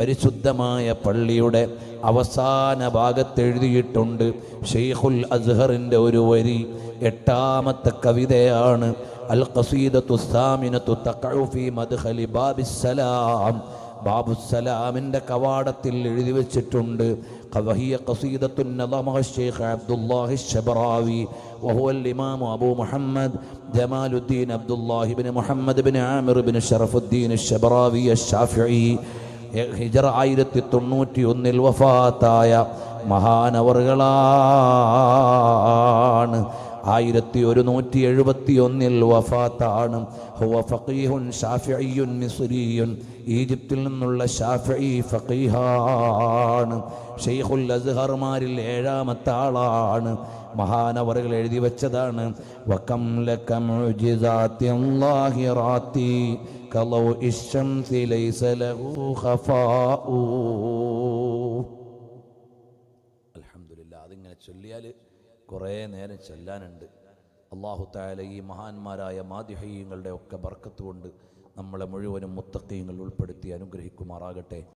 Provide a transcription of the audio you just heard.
പരിശുദ്ധമായ പള്ളിയുടെ അവസാന ഭാഗത്ത് എഴുതിയിട്ടുണ്ട് ഷെയ്ഖുൽ അസ്ഹറിൻ്റെ ഒരു വരി എട്ടാമത്തെ കവിതയാണ് അൽ ഖസീദത്തു സാമിനത്തു തഖഉ ഫീ മദ്ഖലി ബാബിസ്സലാം ബാബുസലാമിൻ്റെ കവാടത്തിൽ എഴുതി വെച്ചിട്ടുണ്ട് وهي قصيدة نظمها الشيخ عبد الله الشبراوي وهو الإمام أبو محمد جمال الدين عبد الله بن محمد بن عامر بن شرف الدين الشبراوي الشافعي ഹിജറ ആയിരത്തി തൊണ്ണൂറ്റി ഒന്നിൽ വഫാത്തായ മഹാനവറുകളാണ് ആയിരത്തി ഒരുന്നൂറ്റി എഴുപത്തി ഒന്നിൽ വഫാത്താണ് ഫഖീഹുൻ ഷാഫിയ്യുൻ മിസ്രിയുൻ. ഈജിപ്തിൽ നിന്നുള്ള ഷാഫി ഫഖീഹാണ്. ഷെയ്ഖുൽ അസ്ഹർമാരിൽ ഏഴാമത്തെ ആളാണ് മഹാനവറുകൾ എഴുതി വെച്ചതാണ്. വകം ലകം മുജിസാത്തി കലൗ ഇശ്ശംസി ലൈസ ലഹു ഖഫാഉ. അൽഹംദുലില്ലാ അതിങ്ങനെ ചൊല്ലിയാൽ കുറേ നേരം ചെല്ലാനുണ്ട്. അള്ളാഹു താല ഈ മഹാന്മാരായ മാതിഹയ്യങ്ങളുടെ ഒക്കെ ബർക്കത്ത് കൊണ്ട് നമ്മളെ മുഴുവനും മുത്തക്കീങ്ങൾ ഉൾപ്പെടുത്തി അനുഗ്രഹിക്കുമാറാകട്ടെ.